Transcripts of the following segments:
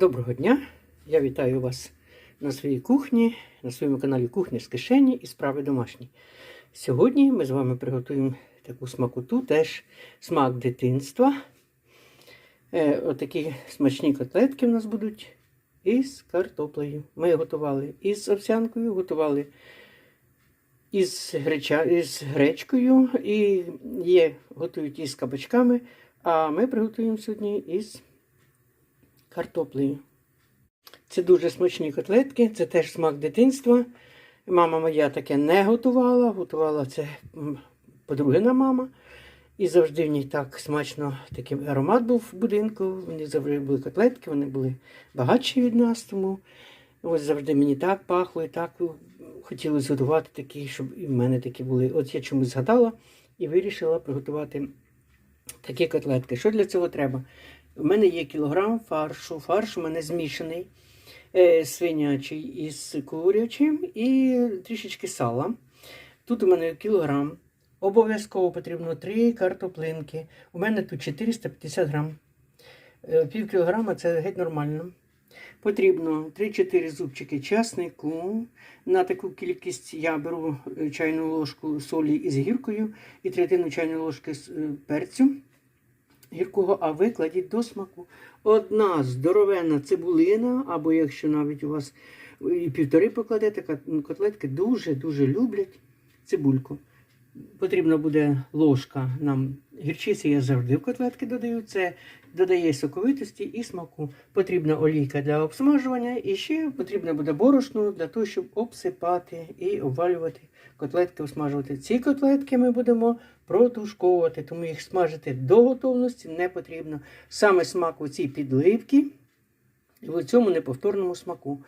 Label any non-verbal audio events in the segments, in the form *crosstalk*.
Доброго дня! Я вітаю вас на своїй кухні, на своєму каналі Кухня з кишені і справи домашні. Сьогодні ми з вами приготуємо таку смакоту, теж смак дитинства. Е, отакі смачні котлетки в нас будуть із картоплею. Ми готували із овсянкою, готували із, греча, із гречкою і є, готують із кабачками, а ми приготуємо сьогодні із картоплею. Це дуже смачні котлетки, це теж смак дитинства. Мама моя таке не готувала, готувала це подругина мама. І завжди в ній так смачно такий аромат був в будинку. В них завжди були котлетки, вони були багатші від нас, тому ось завжди мені так пахло і так хотілося готувати такі, щоб і в мене такі були. От я чомусь згадала і вирішила приготувати такі котлетки. Що для цього треба? У мене є кілограм фаршу. Фарш у мене змішаний е, свинячий із курячим і трішечки сала. Тут у мене кілограм. Обов'язково потрібно 3 картоплинки. У мене тут 450 грам. Е, Пів кілограма це геть нормально. Потрібно 3-4 зубчики часнику. На таку кількість я беру е, чайну ложку солі із гіркою і третину чайної ложки з, перцю гіркого, а ви кладіть до смаку. Одна здоровенна цибулина, або якщо навіть у вас і півтори покладете, котлетки дуже-дуже люблять цибульку. Потрібна буде ложка нам гірчиці, я завжди в котлетки додаю. Це додає соковитості і смаку. Потрібна олійка для обсмажування, і ще потрібно буде борошно для того, щоб обсипати і обвалювати котлетки, обсмажувати. Ці котлетки ми будемо протушковувати, тому їх смажити до готовності не потрібно. Саме смак у цій підливці і в цьому неповторному смаку.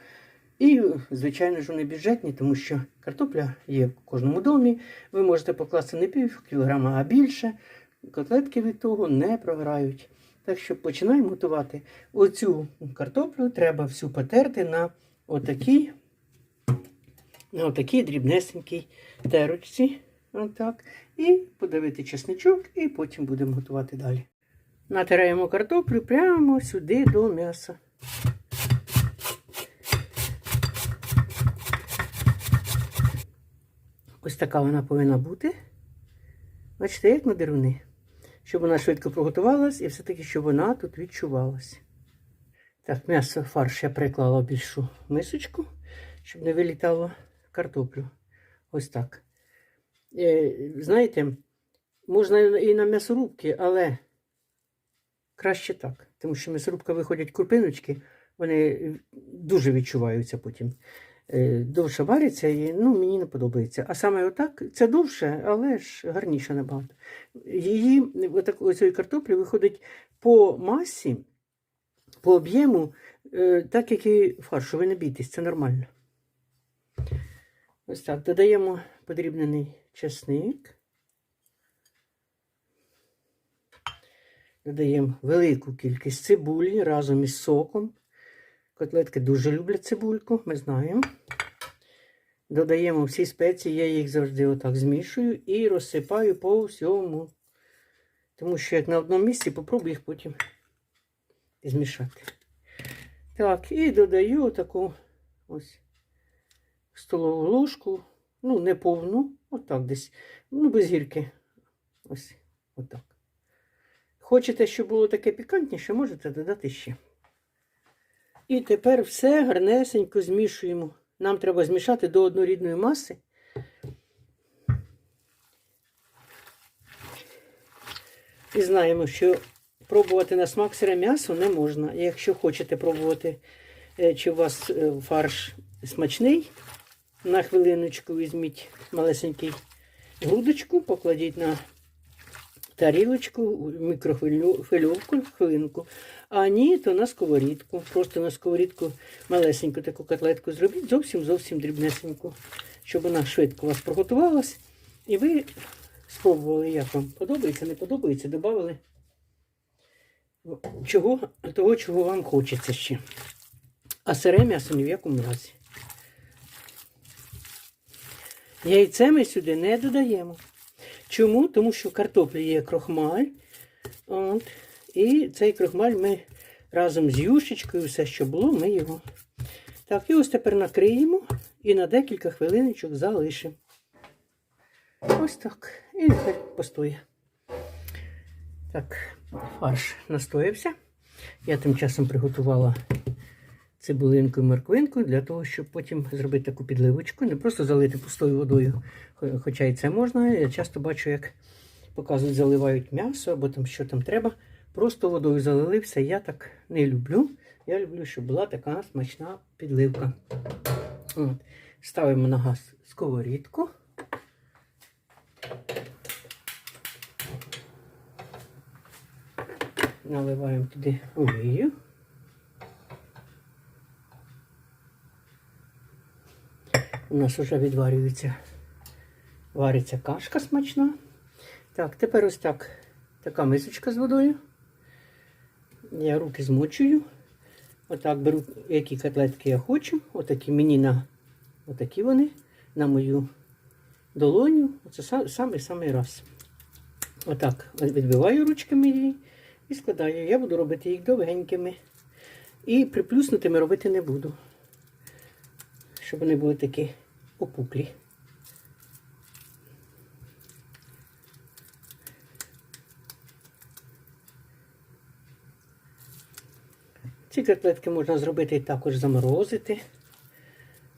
І, звичайно ж, вони бюджетні, тому що картопля є в кожному домі. Ви можете покласти не пів кілограма, а більше. Котлетки від того не програють. Так що починаємо готувати. Оцю картоплю треба всю потерти на отакій, на отакій дрібнесенькій терочці. Отак. І подавити чесничок, і потім будемо готувати далі. Натираємо картоплю прямо сюди до м'яса. Ось така вона повинна бути. Бачите, як на деруни. Щоб вона швидко приготувалась і все-таки, щоб вона тут відчувалась. Так, м'ясо фарш я приклала в більшу мисочку, щоб не вилітало картоплю. Ось так. Е, знаєте, можна і на м'ясорубки, але краще так. Тому що м'ясорубка виходять крупиночки, вони дуже відчуваються потім. Е, Довше вариться і ну, мені не подобається. А саме отак це довше, але ж гарніше набагато. Її отак, оцієї картоплі виходить по масі, по об'єму, е, так як і фаршу. Ви не бійтесь, це нормально. Ось так. Додаємо подрібнений чесник. Додаємо велику кількість цибулі разом із соком. Котлетки дуже люблять цибульку, ми знаємо. Додаємо всі спеції, я їх завжди отак змішую і розсипаю по всьому. Тому що як на одному місці, попробую їх потім змішати. Так, і додаю таку ось столову ложку, ну, не повну, отак десь, ну, без гірки. Ось отак. Хочете, щоб було таке пікантніше, можете додати ще. І тепер все гарнесенько змішуємо. Нам треба змішати до однорідної маси. І знаємо, що пробувати на смак сире м'ясо не можна. Якщо хочете пробувати, е, чи у вас е, фарш смачний, на хвилиночку візьміть малесенький грудочку, покладіть на тарілочку, мікрохвильовку, хвилинку. А ні, то на сковорідку. Просто на сковорідку малесеньку таку котлетку зробіть, зовсім-зовсім дрібнесеньку, щоб вона швидко у вас приготувалась. І ви спробували, як вам подобається, не подобається, додали чого, того, чого вам хочеться ще. А сире м'ясо ні в якому разі. Яйце ми сюди не додаємо. Чому? Тому що в картоплі є крохмаль. От, і цей крохмаль ми разом з юшечкою, все, що було, ми його. Так, і ось тепер накриємо і на декілька хвилиночок залишимо. Ось так. І нехай постоє. Так, фарш настоявся. Я тим часом приготувала цибулинку і морквинку для того, щоб потім зробити таку підливочку. Не просто залити пустою водою, хоча і це можна. Я часто бачу, як показують, заливають м'ясо або там що там треба. Просто водою залили все. Я так не люблю. Я люблю, щоб була така смачна підливка. От. Ставимо на газ сковорідку. Наливаємо туди олію. У нас вже відварюється, вариться кашка смачна. Так, тепер ось так, така мисочка з водою. Я руки змочую. Отак беру, які котлетки я хочу. Отакі мені на отакі вони, на мою долоню. Оце са- самий самий раз. Отак відбиваю ручками її і складаю. Я буду робити їх довгенькими. І приплюснутими робити не буду. Щоб вони були такі опуклі. Ці котлетки можна зробити і також заморозити.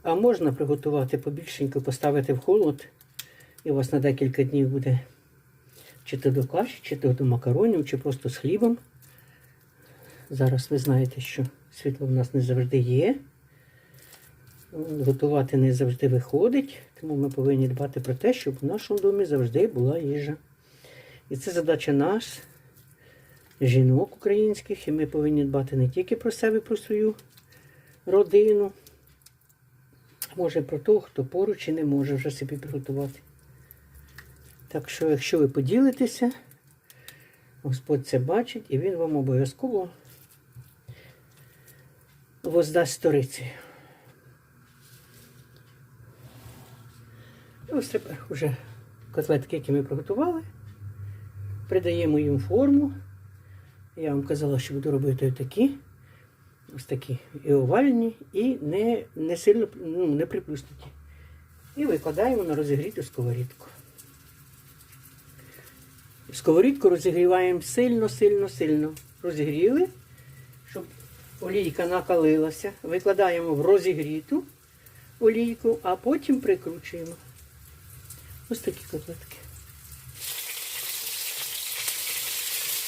А можна приготувати побільшенько, поставити в холод. І у вас на декілька днів буде чи то до каші, чи то до макаронів, чи просто з хлібом. Зараз ви знаєте, що світло в нас не завжди є. Готувати не завжди виходить, тому ми повинні дбати про те, щоб в нашому домі завжди була їжа. І це задача нас, жінок українських, і ми повинні дбати не тільки про себе, про свою родину, а може про того, хто поруч і не може вже собі приготувати. Так що, якщо ви поділитеся, Господь це бачить, і Він вам обов'язково воздасть сториці. Ось вже котлетки, які ми приготували, придаємо їм форму. Я вам казала, що буду робити такі. Ось такі і овальні, і не, не сильно ну, не приплюснуті. І викладаємо на розігріту сковорідку. Сковорідку розігріваємо сильно, сильно, сильно. Розігріли, щоб олійка накалилася. Викладаємо в розігріту олійку, а потім прикручуємо. Ось такі котлетки.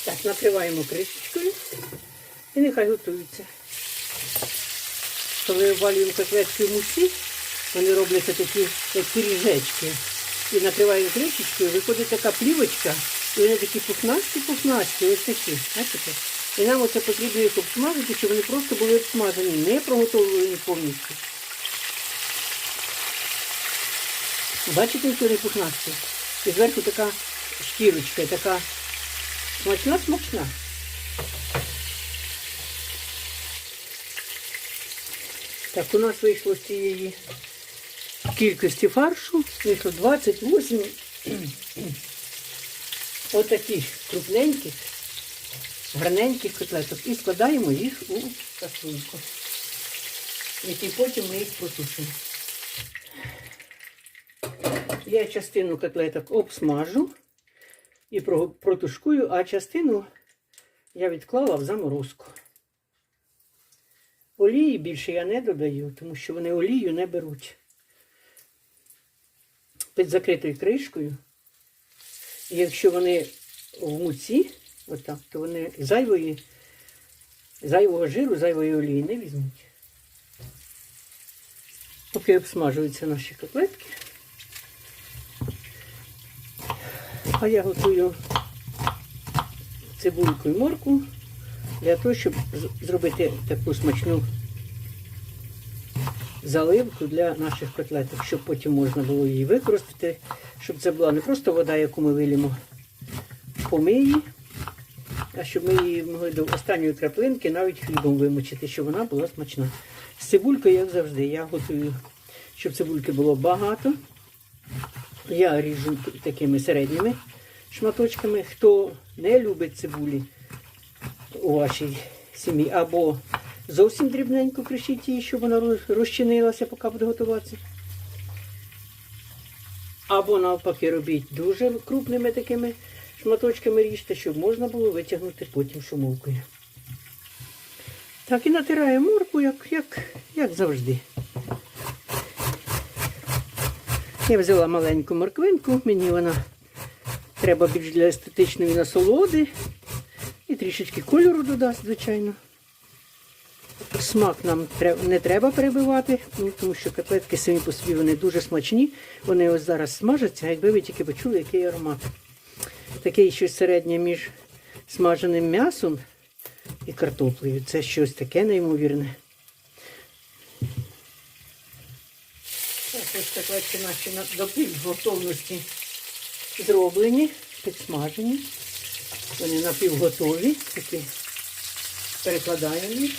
Так, накриваємо кришечкою і нехай готуються. Коли обвалюємо котлетки в мусі, вони робляться такі, як пиріжечки. І накриваємо кришечкою, виходить така плівочка, і вони такі пухнасті-пухнасті, ось такі. Бачите? І нам оце потрібно їх обсмажити, щоб вони просто були обсмажені, не проготовлені повністю. Бачите, які вони пухнасті? І зверху така шкірочка, така смачна-смачна. Так, у нас вийшло з цієї кількості фаршу, вийшло 28 *clears throat* отаких крупненьких, гарненьких котлеток і складаємо їх у каструльку, в якій потім ми їх протушимо. Я частину котлеток обсмажу і протушкую, а частину я відклала в заморозку. Олії більше я не додаю, тому що вони олію не беруть. Під закритою кришкою. Якщо вони в муці, отак, то вони зайвої, зайвого жиру, зайвої олії не візьмуть. Поки обсмажуються наші котлетки. А я готую цибульку і морку для того, щоб зробити таку смачну заливку для наших котлеток, щоб потім можна було її використати, щоб це була не просто вода, яку ми вилімо помиї, а щоб ми її могли до останньої краплинки навіть хлібом вимочити, щоб вона була смачна. З цибулькою, як завжди, я готую, щоб цибульки було багато. Я ріжу такими середніми шматочками. Хто не любить цибулі у вашій сім'ї. Або зовсім дрібненько кришіть її, щоб вона розчинилася, поки буде готуватися. Або навпаки робіть дуже крупними такими шматочками ріжте, щоб можна було витягнути потім шумовкою. Так і натираю морку, як, як, як завжди. Я взяла маленьку морквинку, мені вона треба більш для естетичної насолоди. І трішечки кольору додасть, звичайно. Смак нам не треба перебивати, ну, тому що котлетки самі по собі вони дуже смачні. Вони ось зараз смажаться, якби ви тільки почули, який аромат. Такий щось середнє між смаженим м'ясом і картоплею. Це щось таке неймовірне. Ось котлетки наші на- до півготовності зроблені, підсмажені. Вони напівготові, такі перекладаємо їх.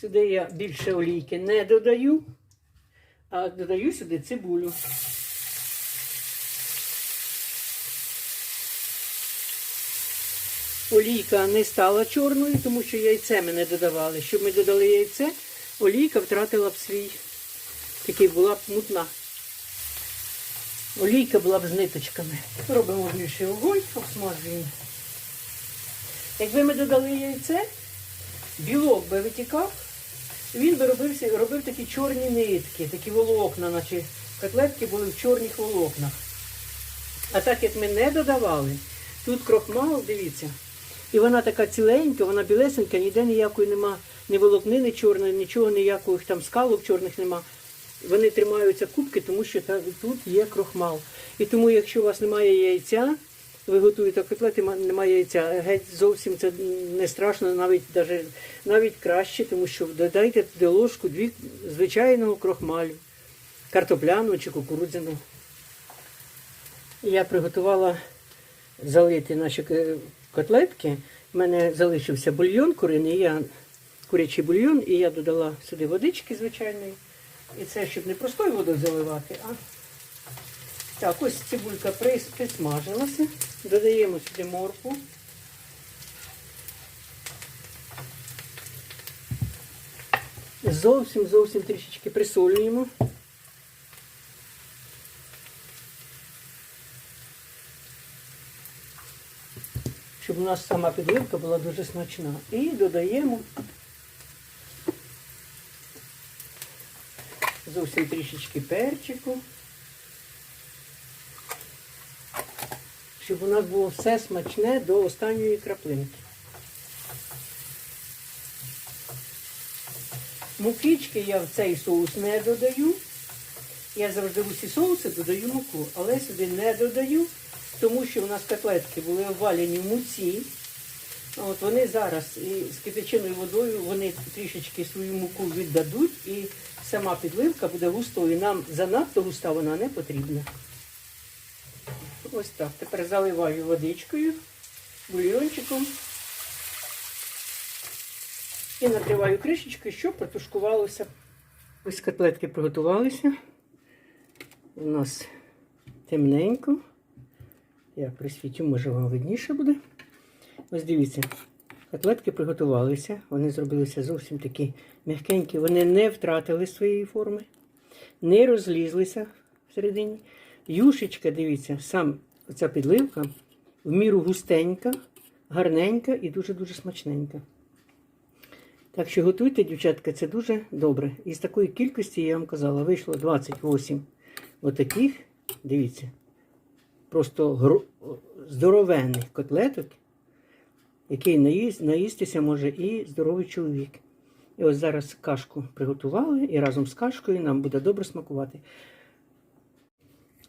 Сюди я більше олійки не додаю, а додаю сюди цибулю. Олійка не стала чорною, тому що яйце ми не додавали. Щоб ми додали яйце, олійка втратила б свій, такий була б мутна. Олійка була б з ниточками. Робимо більше вогонь, обсмажуємо. Якби ми додали яйце, білок би витікав, він би робився, робив такі чорні нитки, такі волокна, наче котлетки були в чорних волокнах. А так як ми не додавали, тут крохмал, дивіться, і вона така ціленька, вона білесенька, ніде ніякої нема, ні волокнини чорної, нічого, ніяких там скалок чорних нема. Вони тримаються кубки, тому що та- тут є крохмал. І тому, якщо у вас немає яйця, ви готуєте котлети, немає яйця. Геть зовсім це не страшно, навіть даже, навіть краще, тому що додайте туди ложку дві звичайного крохмалю, картопляного чи кукурудзяного. Я приготувала залити наші е, котлетки. У мене залишився бульйон куриний, я курячий бульйон, і я додала сюди водички звичайної. І це щоб не простою водою заливати, а так, ось цибулька прис- підсмажилася. Додаємо сюди моркву. Зовсім зовсім трішечки присолюємо. Щоб у нас сама підливка була дуже смачна. І додаємо зовсім трішечки перчику. Щоб у нас було все смачне до останньої краплинки. Мукички я в цей соус не додаю. Я завжди в усі соуси додаю муку, але сюди не додаю, тому що у нас котлетки були обвалені в муці. От вони зараз з кипяченою водою вони трішечки свою муку віддадуть і сама підливка буде густою. Нам занадто густа вона не потрібна. Ось так. Тепер заливаю водичкою, бульйончиком. І накриваю кришечкою, щоб протушкувалося. Ось котлетки приготувалися. У нас темненько. Я присвітю, може вам видніше буде. Ось дивіться, котлетки приготувалися. Вони зробилися зовсім такі м'якенькі. Вони не втратили своєї форми, не розлізлися всередині. Юшечка, дивіться, сам оця підливка в міру густенька, гарненька і дуже-дуже смачненька. Так що готуйте, дівчатка, це дуже добре. І з такої кількості, я вам казала, вийшло 28 отаких, дивіться, просто здоровенних котлеток, який наїсть, наїстися може і здоровий чоловік. І ось зараз кашку приготували, і разом з кашкою нам буде добре смакувати.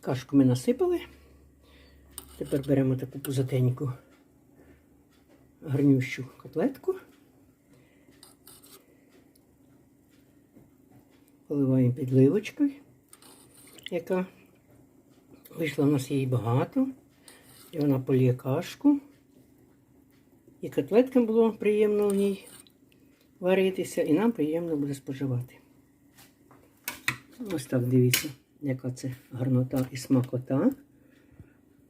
Кашку ми насипали. Тепер беремо таку пузатеньку гарнющу котлетку. Поливаємо підливочкою, яка вийшла в нас її багато. І вона поліє кашку. І котлеткам було приємно в ній варитися, і нам приємно буде споживати. Ось так дивіться, яка це гарнота і смакота.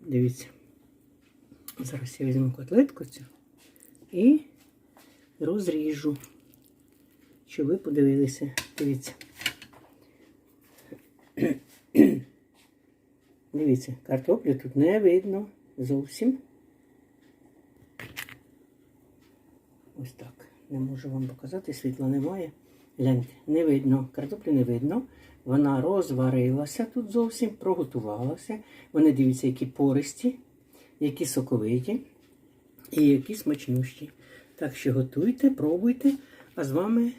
Дивіться. Зараз я візьму котлетку цю і розріжу, щоб ви подивилися. Дивіться. Дивіться, картоплю тут не видно зовсім. Ось так. Не можу вам показати, світла немає. Гляньте, не видно, картоплі не видно. Вона розварилася тут зовсім, проготувалася. Вони дивіться, які пористі, які соковиті і які смачнющі. Так що готуйте, пробуйте. А з вами,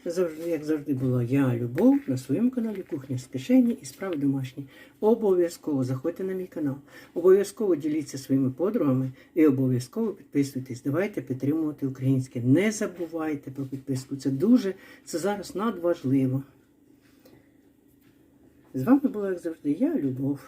як завжди, була я, Любов, на своєму каналі Кухня з кишені і справи домашні. Обов'язково заходьте на мій канал. Обов'язково діліться своїми подругами і обов'язково підписуйтесь. Давайте підтримувати українське. Не забувайте про підписку. Це дуже, це зараз надважливо. З вами була, як завжди, я, Любов.